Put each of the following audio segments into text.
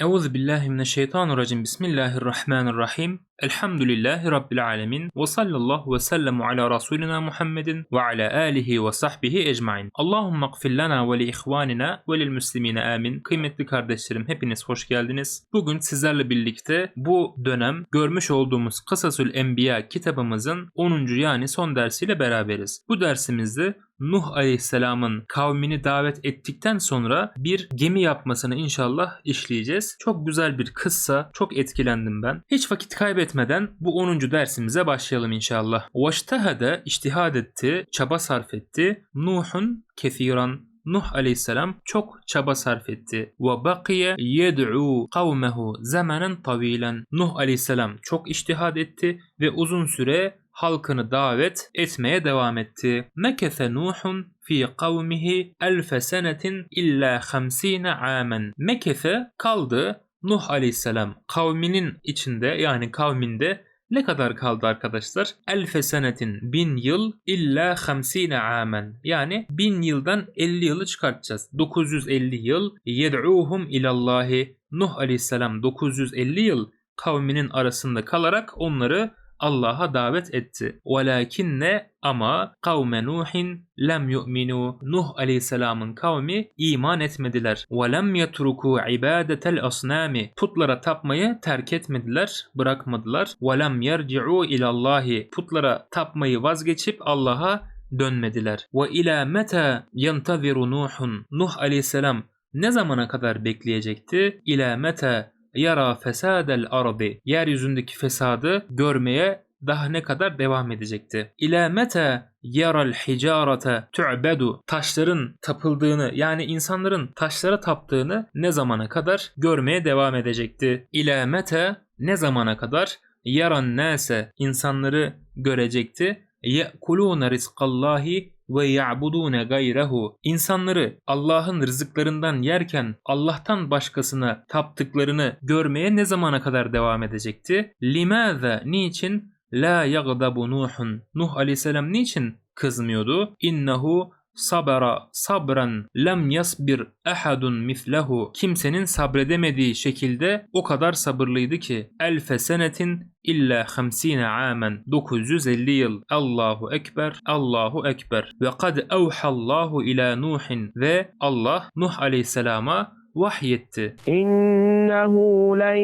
Euzu billahi mineşşeytanirracim. Bismillahirrahmanirrahim. Elhamdülillahi rabbil alamin. Ve sallallahu ve sellemu ala rasulina Muhammedin ve ala alihi ve sahbihi ecmaîn. Allahumme gfir lana ve li ihvanina ve lil muslimine amin. Kıymetli kardeşlerim hepiniz hoş geldiniz. Bugün sizlerle birlikte bu dönem görmüş olduğumuz Kısasül Enbiya kitabımızın 10. yani son dersiyle beraberiz. Bu dersimizde Nuh Aleyhisselam'ın kavmini davet ettikten sonra bir gemi yapmasını inşallah işleyeceğiz. Çok güzel bir kıssa, çok etkilendim ben. Hiç vakit kaybetmeden bu 10. dersimize başlayalım inşallah. Vaştehade iştihad etti, çaba sarf etti. Nuh'un kethiran Nuh aleyhisselam çok çaba sarf etti. Ve bakiye yed'u kavmehu zamanen tavilen. Nuh aleyhisselam çok iştihad etti ve uzun süre halkını davet etmeye devam etti. Mekese Nuhun fi kavmihi elfe senetin illa hamsine amen. Mekese kaldı Nuh aleyhisselam kavminin içinde yani kavminde ne kadar kaldı arkadaşlar? Elfe senetin bin yıl illa hamsine amen. Yani bin yıldan 50 yılı çıkartacağız. 950 yıl yed'uhum ilallahi. Nuh aleyhisselam 950 yıl kavminin arasında kalarak onları Allah'a davet etti. Velakinne ama kavme Nuhin lem yu'minu. Nuh aleyhisselamın kavmi iman etmediler. Ve lem yetruku ibadetel asnami. Putlara tapmayı terk etmediler, bırakmadılar. Ve lem yerci'u ilallahi. Putlara tapmayı vazgeçip Allah'a dönmediler. Ve ila meta yantaziru Nuhun. Nuh aleyhisselam ne zamana kadar bekleyecekti? İla meta yara fesadel ardi. Yeryüzündeki fesadı görmeye daha ne kadar devam edecekti? İlâ mete yaral hicarete tu'bedu. Taşların tapıldığını yani insanların taşlara taptığını ne zamana kadar görmeye devam edecekti? İlâ mete ne zamana kadar yaran nase insanları görecekti? Ye'kulûne rizkallahi ve ya'budune gayrehu. İnsanları Allah'ın rızıklarından yerken Allah'tan başkasına taptıklarını görmeye ne zamana kadar devam edecekti? Limaza niçin la yagdabu Nuhun. Nuh aleyhisselam niçin kızmıyordu? İnnehu sabara sabran lem yasbir ahadun mislehu kimsenin sabredemediği şekilde o kadar sabırlıydı ki elfe senetin illa 50 amen 950 yıl. Allahu ekber Allahu ekber. Ve kad evhallahu ila Nuhin. Ve Allah Nuh aleyhisselama vahyetti. İnnehu len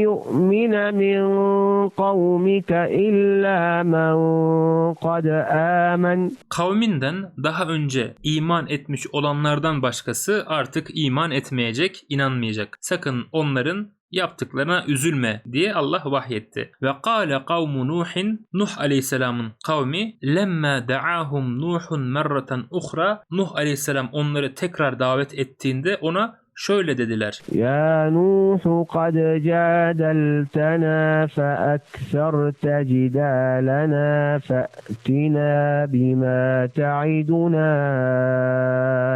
yu'mine min kavmike illa men kad amen. Kavminden daha önce iman etmiş olanlardan başkası artık iman etmeyecek, inanmayacak. Sakın onların yaptıklarına üzülme diye Allah vahyetti. Ve kâle kavmu Nuhin Nuh aleyhisselamın kavmi lemma da'ahum Nuhun merraten uhra Nuh aleyhisselam onları tekrar davet ettiğinde ona şöyle dediler. Ya Nuh kad cadeltena fe ekserte cidalena fe'tina bima ta'iduna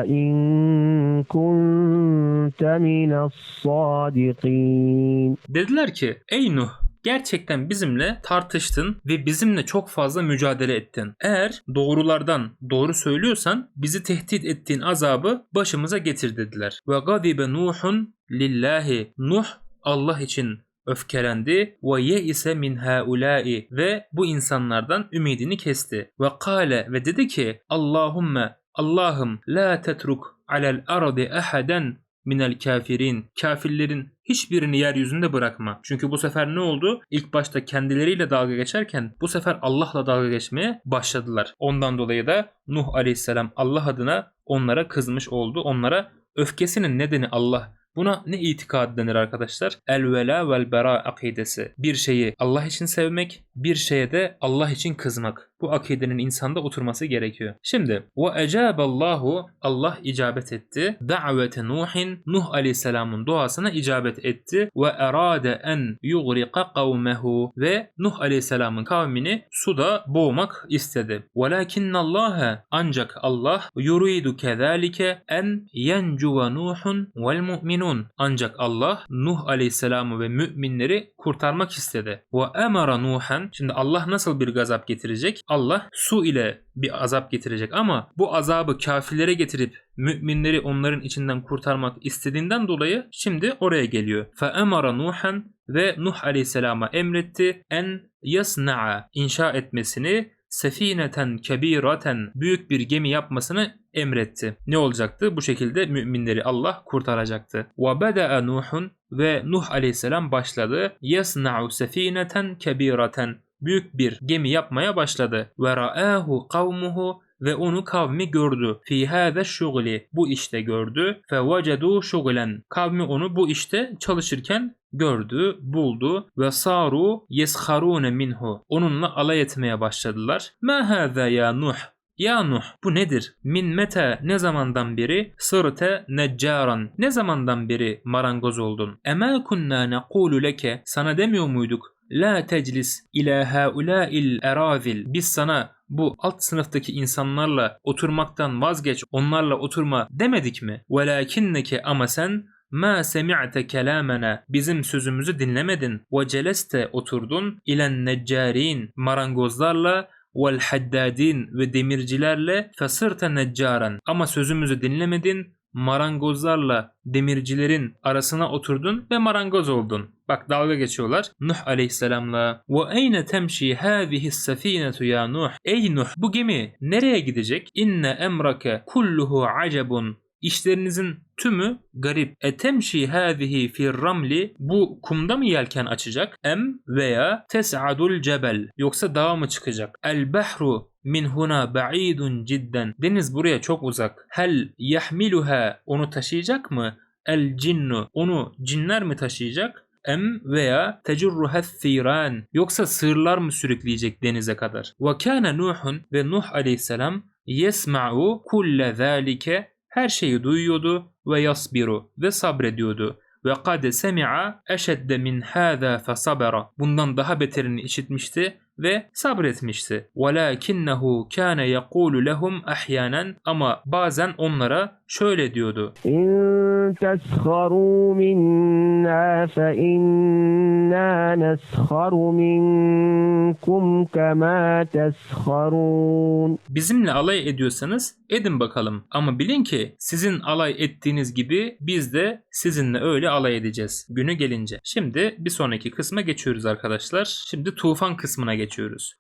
in kunte minas sadiqin. Dediler ki ey Nuh gerçekten bizimle tartıştın ve bizimle çok fazla mücadele ettin. Eğer doğrulardan doğru söylüyorsan bizi tehdit ettiğin azabı başımıza getir dediler. Ve gadibe Nuhun lillahi. Nuh Allah için öfkelendi ve ye ise min haulai ve bu insanlardan ümidini kesti. Ve kale ve dedi ki Allahumme Allah'ım la tetruk alel ardi ahaden minel kafirin. Kafirlerin hiçbirini yeryüzünde bırakma. Çünkü bu sefer ne oldu? İlk başta kendileriyle dalga geçerken bu sefer Allah'la dalga geçmeye başladılar. Ondan dolayı da Nuh aleyhisselam Allah adına onlara kızmış oldu. Onlara öfkesinin nedeni Allah. Buna ne itikad denir arkadaşlar? El vela vel bera akidesi. Bir şeyi Allah için sevmek, bir şeye de Allah için kızmak. Bu akidenin insanda oturması gerekiyor. Şimdi ve ecaballahu Allah icabet etti. Da'vete Nuhin Nuh aleyhisselamın duasına icabet etti ve erade en yugriqa kavmehu ve Nuh aleyhisselamın kavmini suda boğmak istedi. Velakinnallaha ancak Allah yuridu kezalike en yencuva Nuhun vel mu'minun. Ancak Allah Nuh aleyhisselamı ve müminleri kurtarmak istedi. Ve emara Nuhan. Şimdi Allah nasıl bir gazap getirecek? Allah su ile bir azap getirecek ama bu azabı kafirlere getirip müminleri onların içinden kurtarmak istediğinden dolayı şimdi oraya geliyor. Fe emara Nuhan ve Nuh aleyhisselama emretti en yasna'a inşa etmesini sefineten kebiraten büyük bir gemi yapmasını emretti. Ne olacaktı? Bu şekilde müminleri Allah kurtaracaktı. Ve beda'a Nuhun ve Nuh aleyhisselam başladı. Yasna'u sefineten kebiraten büyük bir gemi yapmaya başladı. Ve ra'ahu kavmuhu ve onu kavmi gördü. Fi hâze şugli bu işte gördü. Fe vecedu şuglen kavmi onu bu işte çalışırken gördü, buldu ve saru yesharune minhu. Onunla alay etmeye başladılar. Ma hâzâ ya Nuh ya Nuh bu nedir? Min meta ne zamandan beri sırte neccaran ne zamandan beri marangoz oldun? Ema kunna nekulu leke sana demiyor muyduk? La teclis ila haulâil erazil biz sana bu alt sınıftaki insanlarla oturmaktan vazgeç onlarla oturma demedik mi? Velakinneke ama sen Ma semi'te kelamena bizim sözümüzü dinlemedin ve celeste oturdun ilen neccarin marangozlarla vel haddadin ve demircilerle fesırte neccaran ama sözümüzü dinlemedin marangozlarla demircilerin arasına oturdun ve marangoz oldun. Bak dalga geçiyorlar. Nuh aleyhisselamla. Ve eyne temşi hâzihi sefinetu ya Nuh. Ey Nuh bu gemi nereye gidecek? İnne emrake kulluhu acebun. İşlerinizin tümü garip. Etemşi hâzihi fir ramli bu kumda mı yelken açacak? Em veya tes'adul cebel yoksa dağa mı çıkacak? El behru min huna ba'idun cidden. Deniz buraya çok uzak. Hel yahmiluha onu taşıyacak mı? El cinnu onu cinler mi taşıyacak? Em veya tecurruha thiran yoksa sığırlar mı sürükleyecek denize kadar? Ve kana Nuhun ve Nuh aleyhisselam yesma'u kulle zalike her şeyi duyuyordu ve yasbiru ve sabrediyordu. Ve kad semi'a eşedde min hâzâ fesabera. Bundan daha beterini işitmişti ve sabretmişti. Velakinnehu kâne yekûlu lehum ahyanen ama bazen onlara şöyle diyordu. إن تسخروا منا فإنا نسخر منكم كما تسخرون Bizimle alay ediyorsanız edin bakalım. Ama bilin ki sizin alay ettiğiniz gibi biz de sizinle öyle alay edeceğiz günü gelince. Şimdi bir sonraki kısma geçiyoruz arkadaşlar. Şimdi tufan kısmına geçiyoruz.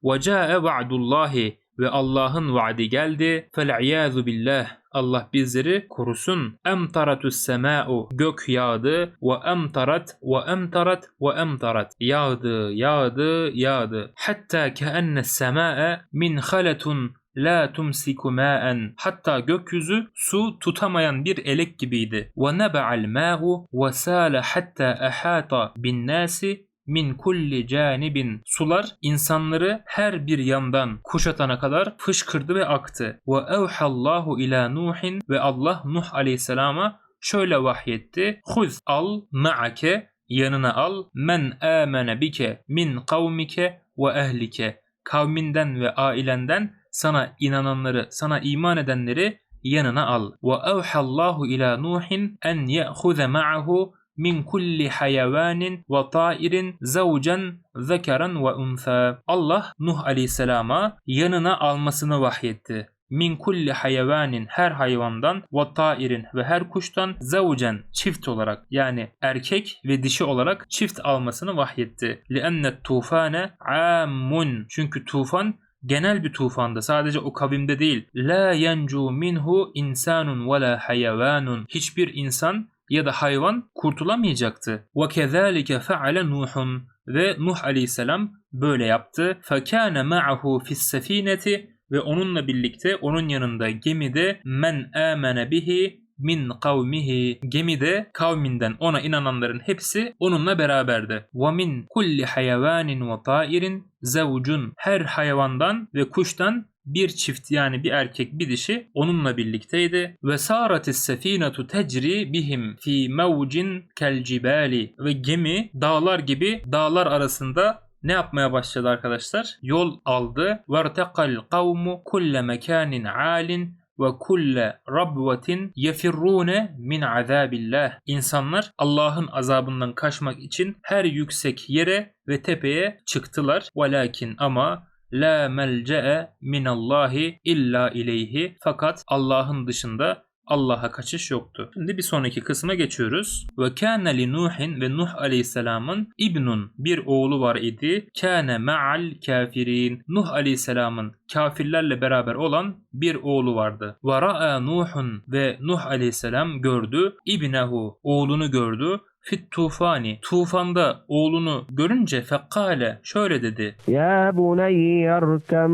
وَجَاءَ va'dullahi ve Allah'ın vaadi geldi. Fel'iyazu billah. Allah bizleri korusun. Emtaratus sema'u. Gök yağdı. Ve emtarat ve emtarat ve emtarat. Yağdı, yağdı, yağdı. Hatta keenne sema'e min haletun la tumsiku ma'en. Hatta gökyüzü su tutamayan bir elek gibiydi. Ve neba'al ma'u ve sâle hatta ahata bin nasi min kulli canibin sular insanları her bir yandan kuşatana kadar fışkırdı ve aktı. Ve evhallahu ila Nuhin ve Allah Nuh aleyhisselama şöyle vahyetti. Huz al ma'ake yanına al men amene bike min kavmike ve ehlike kavminden ve ailenden sana inananları sana iman edenleri yanına al. Ve evhallahu ila Nuhin en ye'huze ma'ahu min kulli hayvanin ve tairin zavcen zekeren ve unsa. Allah Nuh aleyhisselama yanına almasını vahyetti. Min kulli hayvanin her hayvandan ve tairin ve her kuştan zavcen çift olarak yani erkek ve dişi olarak çift almasını vahyetti. Lienne tufane ammun. Çünkü tufan genel bir tufanda sadece o kavimde değil. La yencu minhu insanun ve la hayvanun. Hiçbir insan ya da hayvan kurtulamayacaktı. Kezalike feale Nuhun ve Nuh aleyhisselam böyle yaptı. Fekâne ma'ahu fis sefineti ve onunla birlikte onun yanında gemide men amene bihi min kavmihi gemide kavminden ona inananların hepsi onunla beraberdi. Ve min kulli hayvanin ve tairin zevcun her hayvandan ve kuştan bir çift yani bir erkek bir dişi onunla birlikteydi. Ve saratis sefinetu tecri bihim fi mevcin kel cibali ve gemi dağlar gibi dağlar arasında ne yapmaya başladı arkadaşlar? Yol aldı. Vertekal kavmu kulle mekanin alin ve kulle rabvetin yefirrune min azabillah. İnsanlar Allah'ın azabından kaçmak için her yüksek yere ve tepeye çıktılar. Velakin ama la melce'e minallahi illa ileyhi fakat Allah'ın dışında Allah'a kaçış yoktu. Şimdi bir sonraki kısma geçiyoruz. Ve kâne li Nuhin ve Nuh aleyhisselamın ibnun bir oğlu var idi. Kâne ma'al kafirin. Nuh aleyhisselamın kafirlerle beraber olan bir oğlu vardı. Ve ra'a Nuhun ve Nuh aleyhisselam gördü. İbnehu oğlunu gördü fit tufani tufanda oğlunu görünce fekkale şöyle dedi. Ya buneyyerkem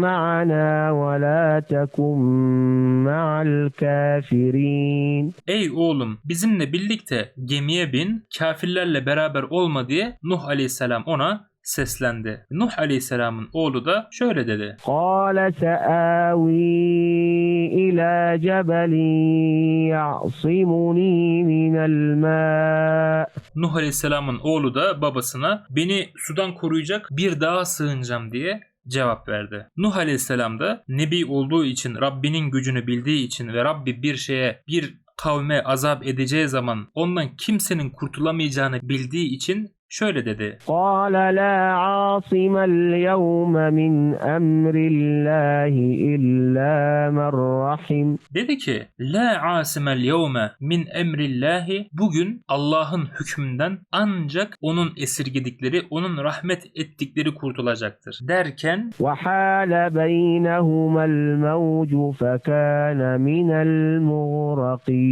ma'ana ve la tekum ma'al kafirin. Ey oğlum bizimle birlikte gemiye bin kafirlerle beraber olma diye Nuh aleyhisselam ona seslendi. Nuh aleyhisselamın oğlu da şöyle dedi. قال سآوي إلى جبل يعصمني من الماء Nuh aleyhisselamın oğlu da babasına beni sudan koruyacak bir dağa sığınacağım diye cevap verdi. Nuh aleyhisselam da nebi olduğu için Rabbinin gücünü bildiği için ve Rabbi bir şeye bir kavme azap edeceği zaman ondan kimsenin kurtulamayacağını bildiği için şöyle dedi. قال لا عاصم اليوم من أمر الله إلا من رحم Dedi ki La asimel yevme min emrillahi Bugün Allah'ın hükmünden ancak onun esirgedikleri, onun rahmet ettikleri kurtulacaktır. Derken وحال بينهما الموج فكان من المغرقين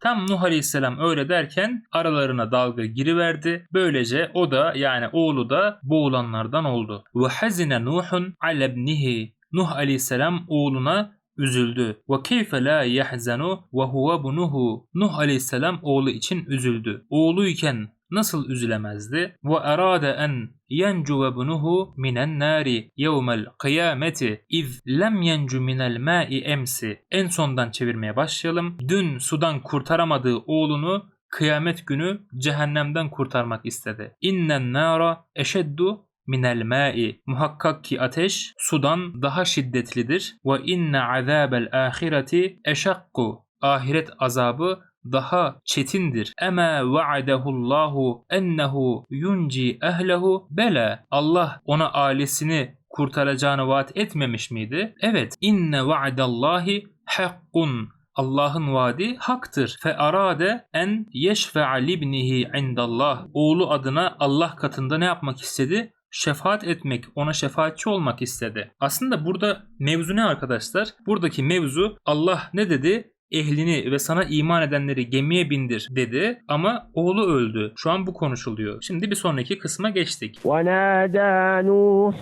tam Nuh Aleyhisselam öyle derken aralarına dalga giriverdi. Böylece o da yani oğlu da boğulanlardan oldu. Ve hazine Nuhun ala ibnihi Nuh Aleyhisselam oğluna üzüldü. Ve keyfe la yahzanu ve huve bunuhu. Nuh Aleyhisselam oğlu için üzüldü. Oğluyken nasıl üzülemezdi? Ve arada en yencu ve bunuhu minen nari yevmel kıyameti iz lem yencu minel ma'i emsi. En sondan çevirmeye başlayalım. Dün sudan kurtaramadığı oğlunu kıyamet günü cehennemden kurtarmak istedi. İnnen nara eşeddu minel ma'i. Muhakkak ki ateş sudan daha şiddetlidir. Ve inne azabel ahireti eşakku. Ahiret azabı daha çetindir. Ema va'adehullahu ennehu yunci ehlehu bela. Allah ona ailesini kurtaracağını vaat etmemiş miydi? Evet. İnne va'dallahi hakkun. Allah'ın vaadi haktır. Fe arade en yeşfe'a libnihi indallah. Oğlu adına Allah katında ne yapmak istedi? Şefaat etmek, ona şefaatçi olmak istedi. Aslında burada mevzu ne arkadaşlar? Buradaki mevzu Allah ne dedi? ehlini ve sana iman edenleri gemiye bindir dedi ama oğlu öldü. Şu an bu konuşuluyor. Şimdi bir sonraki kısma geçtik. ونادى نوح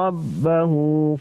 ربه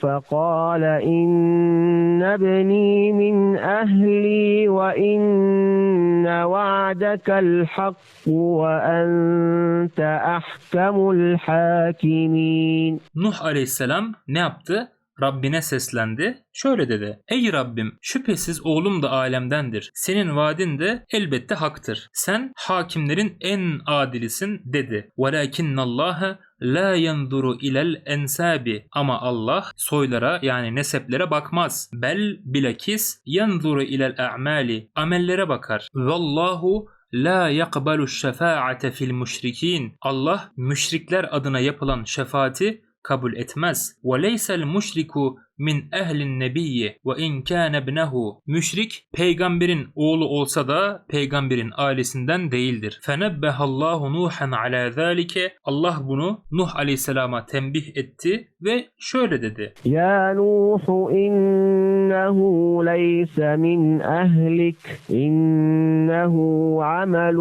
فقال إن ابني من أهلي وإن وعدك الحق وأنت أحكم الحاكمين Nuh aleyhisselam ne yaptı? Rabbine seslendi. Şöyle dedi. Ey Rabbim şüphesiz oğlum da alemdendir. Senin vaadin de elbette haktır. Sen hakimlerin en adilisin dedi. Velakinnallaha la yanzuru ilel ensabi ama Allah soylara yani neseplere bakmaz. Bel bilakis yanzuru ilel a'mali amellere bakar. Vallahu La yakbalu şefaate fil müşrikin. Allah müşrikler adına yapılan şefaati kabul etmez. Ve leysel müşriku min ehlin nebiyyi ve in kana ibnehu. Müşrik peygamberin oğlu olsa da peygamberin ailesinden değildir. Fenebbehallahu Nuhan ala zalike. Allah bunu Nuh aleyhisselama tembih etti ve şöyle dedi. يا نوح إنه ليس من أهلك إنه عمل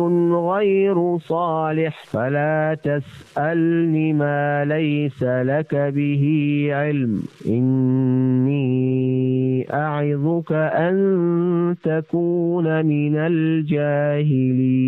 غير صالح فلا تسألني ما ليس لك به علم إني أعظك أن تكون من الجاهلين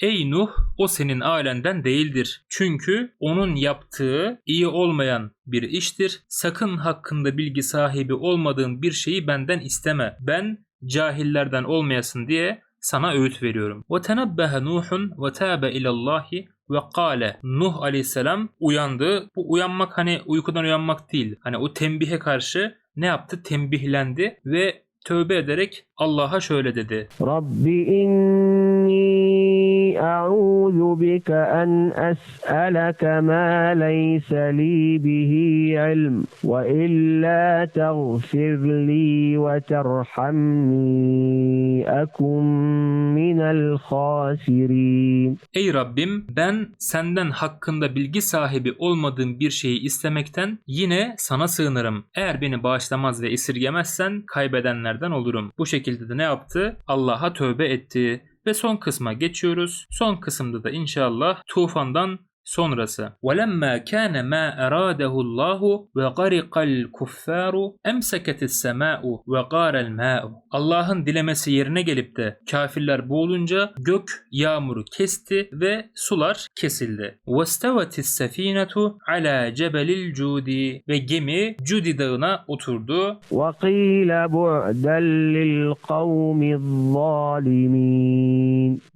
Ey Nuh o senin ailenden değildir. Çünkü onun yaptığı iyi olmayan bir iştir. Sakın hakkında bilgi sahibi olmadığın bir şeyi benden isteme. Ben cahillerden olmayasın diye sana öğüt veriyorum. Ve tenebbehe Nuhun ve tâbe ilallahi ve kale Nuh aleyhisselam uyandı. Bu uyanmak hani uykudan uyanmak değil. Hani o tembihe karşı ne yaptı? Tembihlendi ve tövbe ederek Allah'a şöyle dedi. Rabbi inni أعوذ أعوذ بك أن أسألك ما ليس لي به علم وإلا تغفر لي وترحمني أكن من الخاسرين Ey Rabbim ben senden hakkında bilgi sahibi olmadığım bir şeyi istemekten yine sana sığınırım. Eğer beni bağışlamaz ve esirgemezsen kaybedenlerden olurum. Bu şekilde de ne yaptı? Allah'a tövbe etti. Ve son kısma geçiyoruz. Son kısımda da inşallah tufandan sonrası. وَلَمَّا كَانَ مَا أَرَادَهُ اللّٰهُ وَغَرِقَ الْكُفَّارُ اَمْسَكَتِ السَّمَاءُ وَغَارَ الْمَاءُ Allah'ın dilemesi yerine gelip de kafirler boğulunca gök yağmuru kesti ve sular kesildi. وَاسْتَوَتِ السَّف۪ينَةُ عَلَى جَبَلِ الْجُودِ Ve gemi Cudi dağına oturdu. وقيل بعدا للقوم الظالمين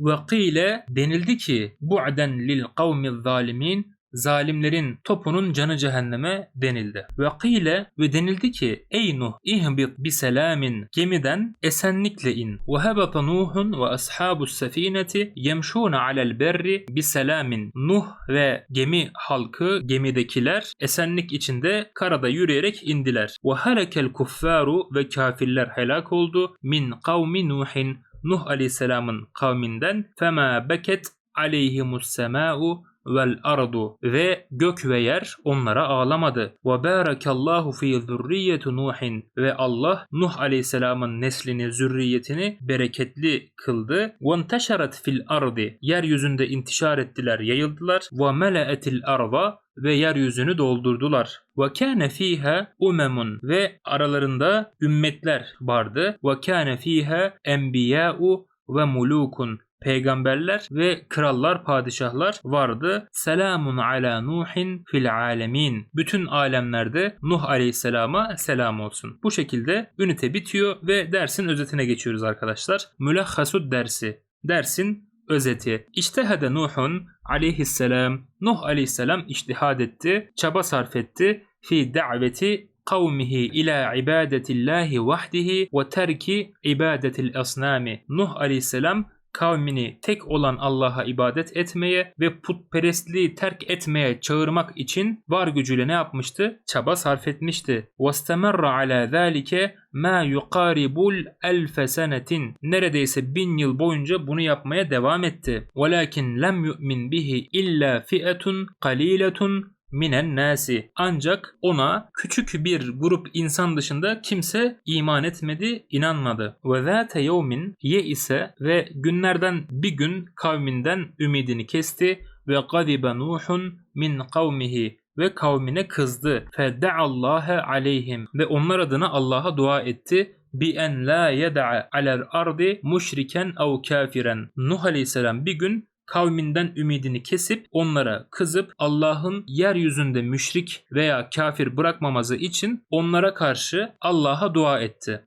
Ve denildi ki bu'den lil kavmi zalimin zalimlerin topunun canı cehenneme denildi. Ve kıyle ve denildi ki ey Nuh ihbit bi selamin gemiden esenlikle in. Ve hebata Nuhun ve ashabus sefineti yemşûne alel berri bi selamin. Nuh ve gemi halkı gemidekiler esenlik içinde karada yürüyerek indiler. Ve helekel kuffaru ve kafirler helak oldu min kavmi Nuhin. Nuh aleyhisselamın kavminden fema beket aleyhimus sema'u vel ardu ve gök ve yer onlara ağlamadı. Ve barakallahu fi zurriyyeti Nuhin ve Allah Nuh aleyhisselamın neslini zürriyetini bereketli kıldı. Ve enteşaret fil ardi yeryüzünde intişar ettiler, yayıldılar. Ve mele'etil arda ve yeryüzünü doldurdular. Ve kâne fîhâ umemun ve aralarında ümmetler vardı. Ve kâne fîhâ enbiyâ'u ve mulukun peygamberler ve krallar, padişahlar vardı. Selamun ala Nuhin fil alemin. Bütün alemlerde Nuh aleyhisselama selam olsun. Bu şekilde ünite bitiyor ve dersin özetine geçiyoruz arkadaşlar. Mülahhasud dersi. Dersin özeti. İçtehede Nuhun aleyhisselam. Nuh aleyhisselam iştihad etti, çaba sarf etti. Fi daveti kavmihi ila ibadetillahi vahdihi ve terki ibadetil asnami. Nuh aleyhisselam kavmini tek olan Allah'a ibadet etmeye ve putperestliği terk etmeye çağırmak için var gücüyle ne yapmıştı? Çaba sarf etmişti. وَاسْتَمَرَّ عَلَى ذَٰلِكَ مَا يُقَارِبُ الْأَلْفَ senetin Neredeyse bin yıl boyunca bunu yapmaya devam etti. وَلَكِنْ لَمْ يُؤْمِنْ بِهِ إِلَّا فِئَةٌ قَلِيلَةٌ minen nasi. Ancak ona küçük bir grup insan dışında kimse iman etmedi, inanmadı. Ve zâte yevmin ye ise ve günlerden bir gün kavminden ümidini kesti ve gadibe Nuhun min kavmihi ve kavmine kızdı. Fedda'allâhe aleyhim ve onlar adına Allah'a dua etti bi en la yed'a alel ardi müşriken ev kafiren. Nuh aleyhisselam bir gün kavminden ümidini kesip onlara kızıp Allah'ın yeryüzünde müşrik veya kafir bırakmaması için onlara karşı Allah'a dua etti.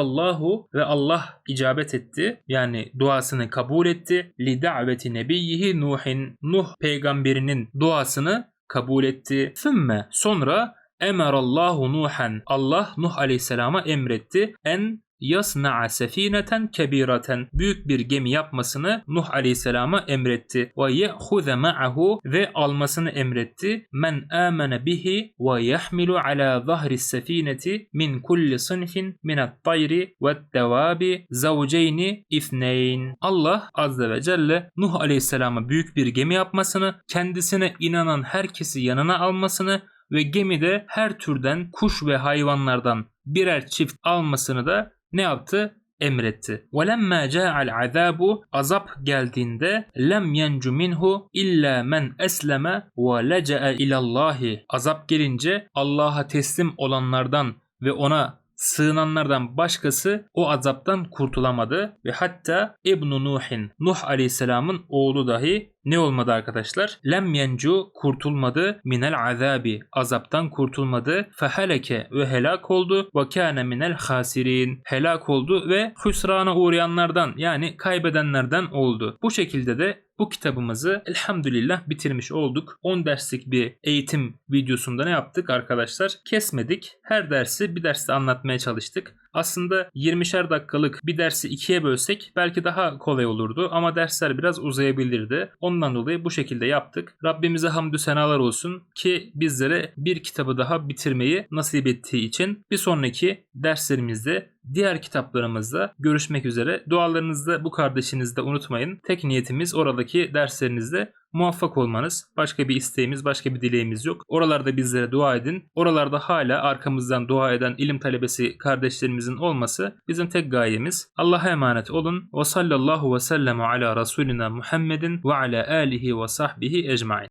Allahu ve Allah icabet etti. Yani duasını kabul etti. Daveti nebiyyihi Nuhin. Nuh peygamberinin duasını kabul etti. Sümme sonra Emerallahu Nuhan. Allah Nuh aleyhisselama emretti. En yasna'a sefineten kebireten büyük bir gemi yapmasını Nuh aleyhisselama emretti. Ve ye'huze ma'ahu ve almasını emretti. Men amene bihi ve yahmilu ala zahri sefineti min kulli sınfin minat tayri ve devabi zavceyni ifneyn. Allah azze ve celle Nuh aleyhisselama büyük bir gemi yapmasını, kendisine inanan herkesi yanına almasını ve gemide her türden kuş ve hayvanlardan birer çift almasını da ne yaptı? Emretti. وَلَمَّا جَاءَ الْعَذَابُ Azap geldiğinde lem yencu minhu illa men esleme ve leca'a ilallahi. Azap gelince Allah'a teslim olanlardan ve ona sığınanlardan başkası o azaptan kurtulamadı ve hatta İbn Nuhin Nuh Aleyhisselam'ın oğlu dahi ne olmadı arkadaşlar? Lem yencu kurtulmadı minel azabi azaptan kurtulmadı feheleke ve helak oldu ve kâne minel hasirin helak oldu ve hüsrana uğrayanlardan yani kaybedenlerden oldu. Bu şekilde de bu kitabımızı elhamdülillah bitirmiş olduk. 10 derslik bir eğitim videosunda ne yaptık arkadaşlar? Kesmedik. Her dersi bir derste anlatmaya çalıştık. Aslında 20'şer dakikalık bir dersi ikiye bölsek belki daha kolay olurdu ama dersler biraz uzayabilirdi. Ondan dolayı bu şekilde yaptık. Rabbimize hamdü senalar olsun ki bizlere bir kitabı daha bitirmeyi nasip ettiği için bir sonraki derslerimizde diğer kitaplarımızda görüşmek üzere. Dualarınızda bu kardeşinizi de unutmayın. Tek niyetimiz oradaki derslerinizde muvaffak olmanız. Başka bir isteğimiz, başka bir dileğimiz yok. Oralarda bizlere dua edin. Oralarda hala arkamızdan dua eden ilim talebesi kardeşlerimizin olması bizim tek gayemiz. Allah'a emanet olun. Ve sallallahu ve sellem ala Resulina Muhammedin ve ala alihi ve sahbihi ecmain.